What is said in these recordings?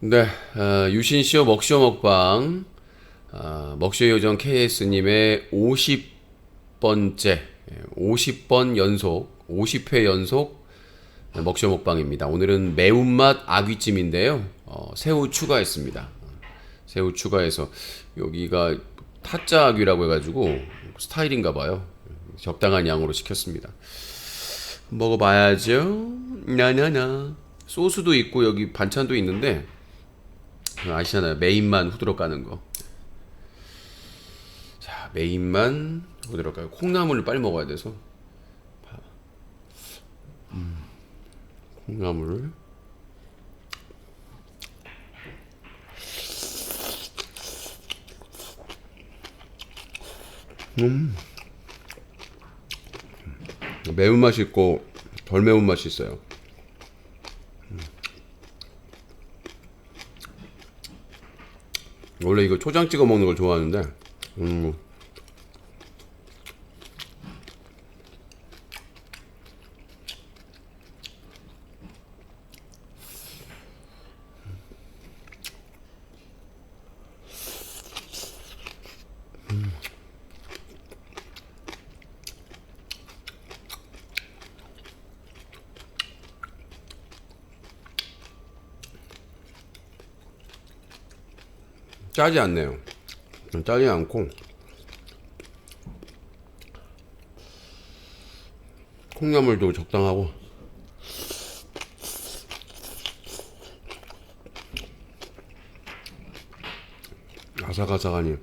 네, 어, 유신쇼 먹쇼 먹방 어, 먹쇼 요정 KS님의 50번째, 50번 연속, 50회 연속 먹쇼 먹방입니다. 오늘은 매운맛 아귀찜인데요. 어, 새우 추가했습니다. 새우 추가해서 여기가 타짜 아귀라고 해가지고 스타일인가 봐요. 적당한 양으로 시켰습니다. 먹어봐야죠. 나나나 소스도 있고 여기 반찬도 있는데 아시잖아요. 메인만 후드러 까는 거. 자, 메인만 후드러 까요. 콩나물을 빨리 먹어야 돼서. 음, 콩나물을. 음. 매운맛이 있고 덜 매운맛이 있어요. 원래 이거 초장 찍어 먹는 걸 좋아하는데 음. 짜지 않네요. 좀 짜지 않고. 콩나물도 적당하고. 아삭아삭하니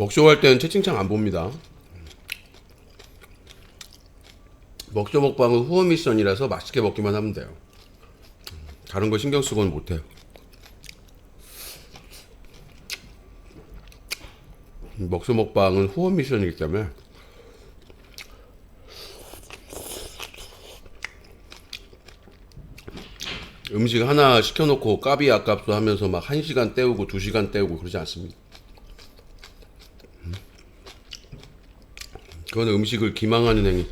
먹쇼 할 때는 채팅창 안 봅니다. 먹쇼 먹방은 후원 미션이라서 맛있게 먹기만 하면 돼요. 다른 거 신경 쓰고는 못해요. 먹쇼 먹방은 후원 미션이기 때문에 음식 하나 시켜놓고 까비 아깝소 하면서 막 1시간 때우고 2시간 때우고 그러지 않습니다. 그건 음식을 기망하는 행위.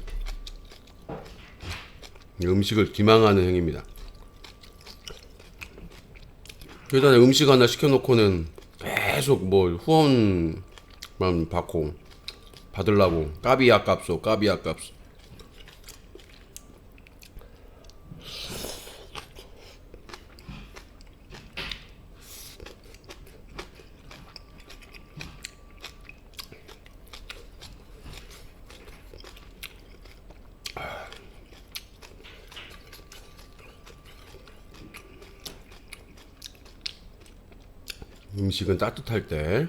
음식을 기망하는 행위입니다. 일단 음식 하나 시켜놓고는 계속 뭐 후원만 받고 받으려고 까비 아깝소 까비 아깝소 음식은 따뜻할 때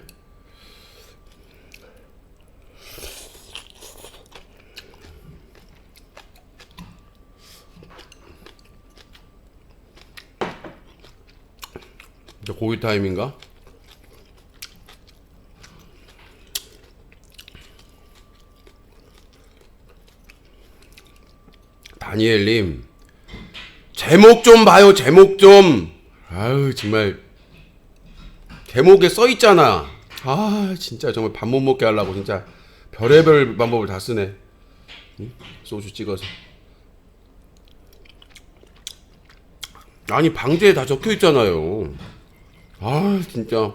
이제 고기 타임인가? 다니엘님 제목 좀 봐요 제목 좀 아유 정말 제목에 써 있잖아. 아 진짜 정말 밥 못 먹게 하려고 진짜 별의별 방법을 다 쓰네. 응? 소주 찍어서. 아니 방제에 다 적혀 있잖아요. 아 진짜.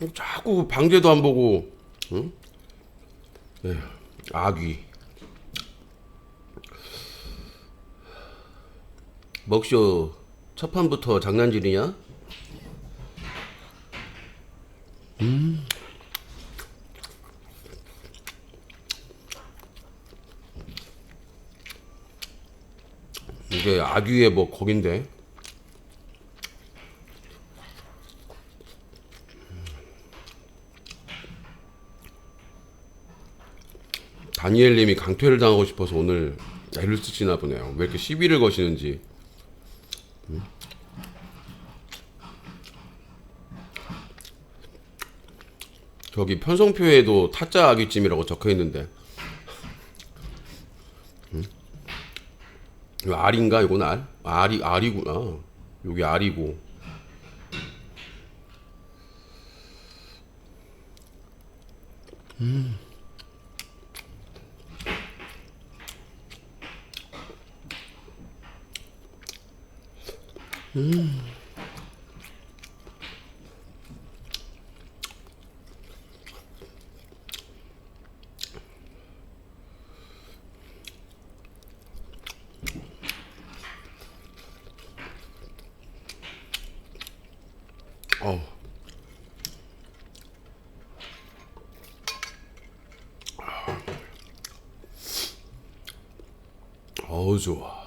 뭐 자꾸 방제도 안 보고, 응? 에휴, 아귀. 먹쇼 첫 판부터 장난질이냐? 이게 아귀의 뭐 거긴데. 다니엘님이 강퇴를 당하고 싶어서 오늘 애를 쓰시나 보네요. 왜 이렇게 시비를 거시는지. 음. 저기 편성표에도 타짜 아귀찜이라고 적혀 있는데. 이거 알인가 이건 알? 알이 알이구나. 여기 알이고. 어. 어우 좋아.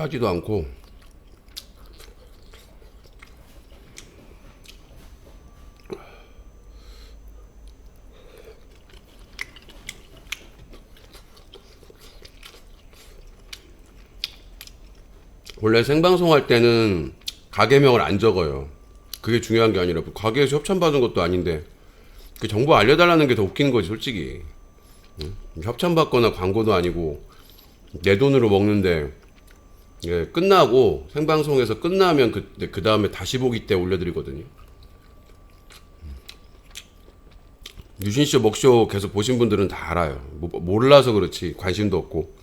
짜지도 않고 원래 생방송 할 때는 가게명을 안 적어요. 그게 중요한 게 아니라 가게에서 협찬 받은 것도 아닌데 그 정보 알려달라는 게 더 웃기는 거지 솔직히. 응? 협찬 받거나 광고도 아니고 내 돈으로 먹는데 예, 끝나고 생방송에서 끝나면 그, 그 다음에 다시 보기 때 올려드리거든요. 유신쇼 먹쇼 계속 보신 분들은 다 알아요. 뭐- 몰라서 그렇지 관심도 없고.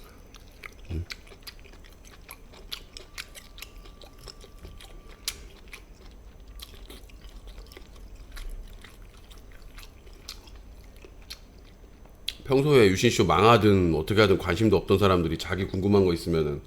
평소에 유신 쇼 망하든 어떻게 하든 관심도 없던 사람들이 자기 궁금한 거 있으면은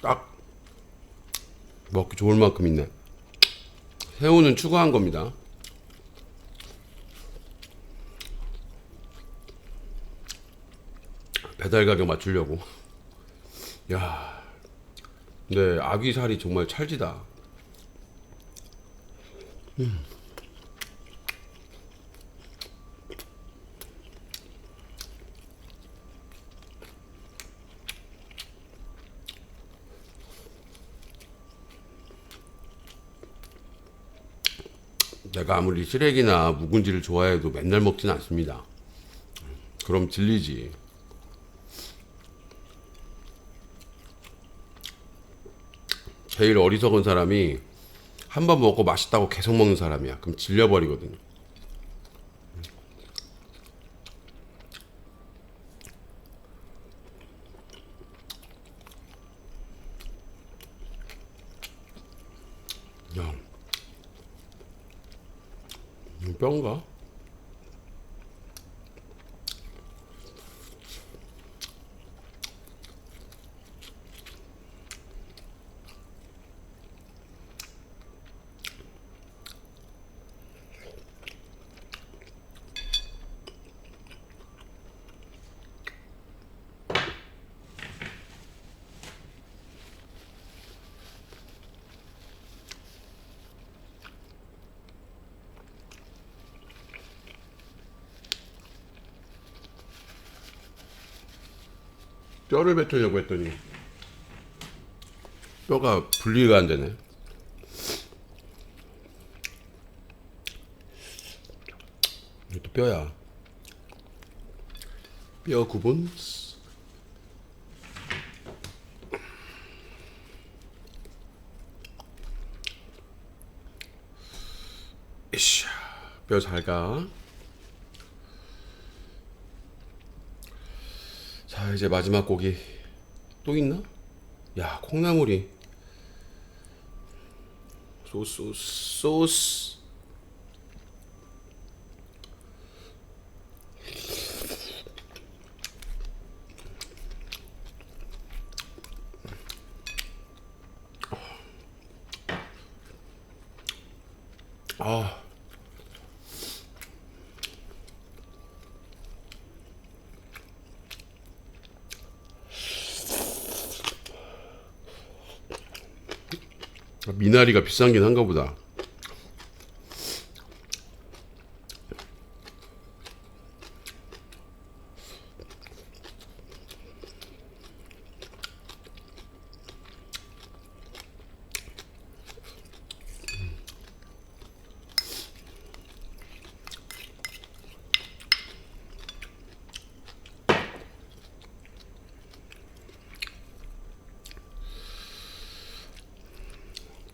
딱 먹기 좋을 만큼 있네. 새우는 추가한 겁니다. 배달 가격 맞추려고. 야, 근데 아귀 살이 정말 찰지다. 내가 아무리 시래기나 묵은지를 좋아해도 맨날 먹진 않습니다. 그럼 질리지. 제일 어리석은 사람이 한 번 먹고 맛있다고 계속 먹는 사람이야. 그럼 질려버리거든요. 그런가? 뼈를 뱉으려고 했더니 뼈가 분리가 안 되네. 이것도 뼈야. 뼈 구분. 뼈잘 가. 자, 이제 마지막 고기 또 있나? 야, 콩나물이 소스 소스. 아. 미나리가 비싼긴 한가 보다.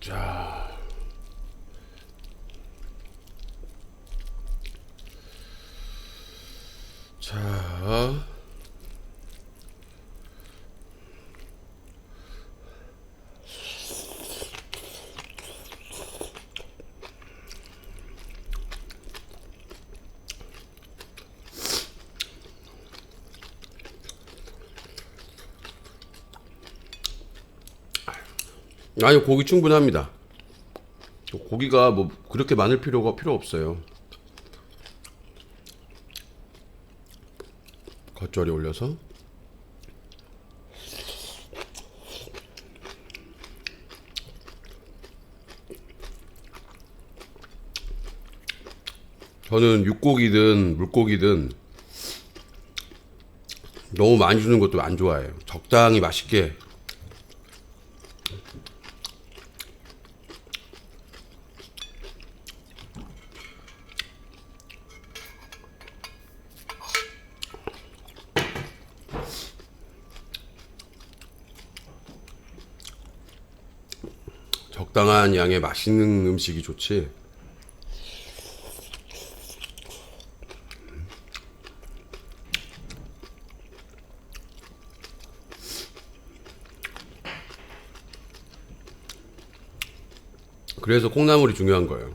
자. 자. 아니 고기 충분합니다. 고기가 뭐 그렇게 많을 필요가 필요 없어요. 겉절이 올려서 저는 육고기든 물고기든 너무 많이 주는 것도 안 좋아해요. 적당히 맛있게 적당한 양의 맛있는 음식이 좋지. 그래서 콩나물이 중요한 거예요.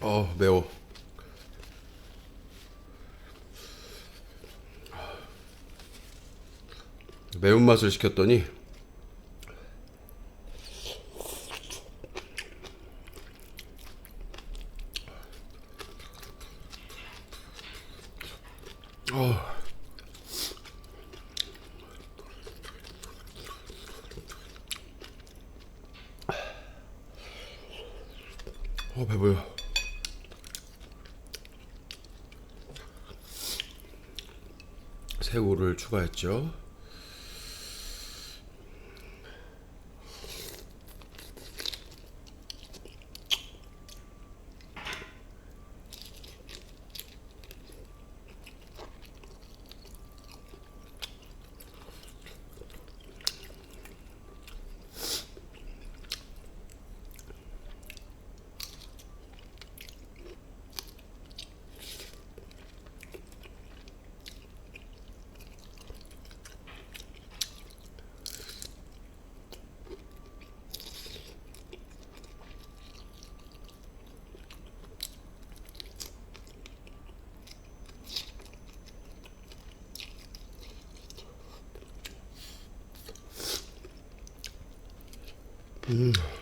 어 매워. 매운맛을 시켰더니 어. 어 배불러. 새우를 추가했죠. 아,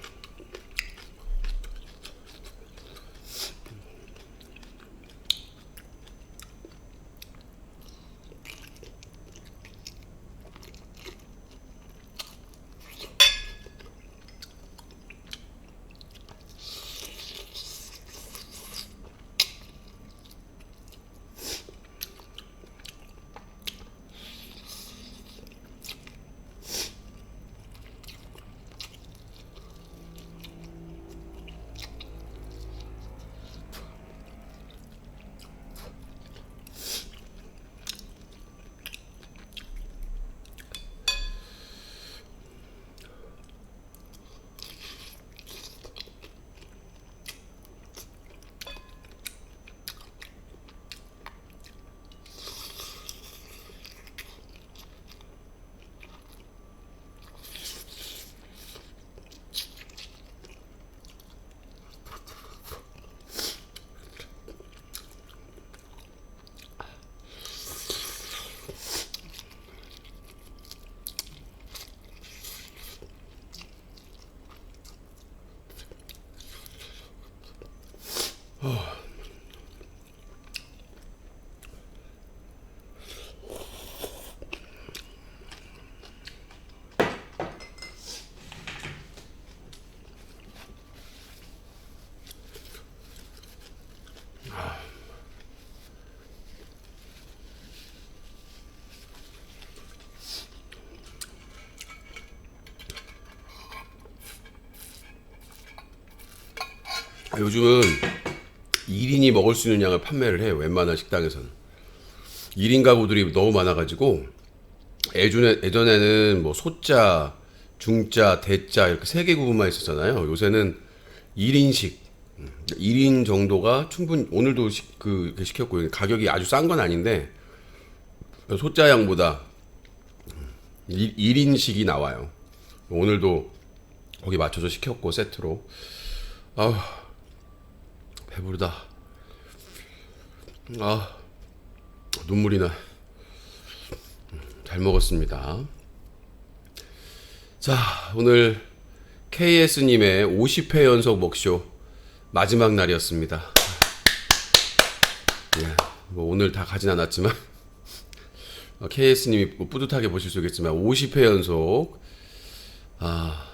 요즘은 1인이 먹을 수 있는 양을 판매를 해요. 웬만한 식당에서는. 1인 가구들이 너무 많아가지고 예전에, 예전에는 뭐 소자, 중자, 대자 이렇게 세 개 구분만 있었잖아요. 요새는 1인식 1인 정도가 충분히 오늘도 시, 그 이렇게 시켰고 가격이 아주 싼 건 아닌데 소자 양보다 1, 1인식이 나와요. 오늘도 거기 맞춰서 시켰고 세트로 아우 배부르다. 아 눈물이 나. 잘 먹었습니다. 자 오늘 KS님의 50회 연속 먹쇼 마지막 날이었습니다. 예, 뭐 오늘 다 가진 않았지만 어, KS님이 뭐 뿌듯하게 보실 수 있겠지만 50회 연속 아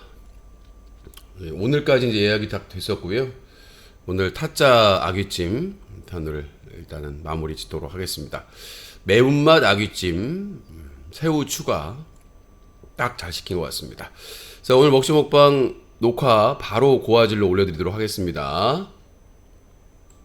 예, 오늘까지 이제 예약이 다 됐었고요. 오늘 타짜 아귀찜 편을 일단은 마무리 짓도록 하겠습니다. 매운맛 아귀찜 음, 새우 추가 딱 잘 시킨 것 같습니다. 자 오늘 먹시 먹방 녹화 바로 고화질로 올려드리도록 하겠습니다.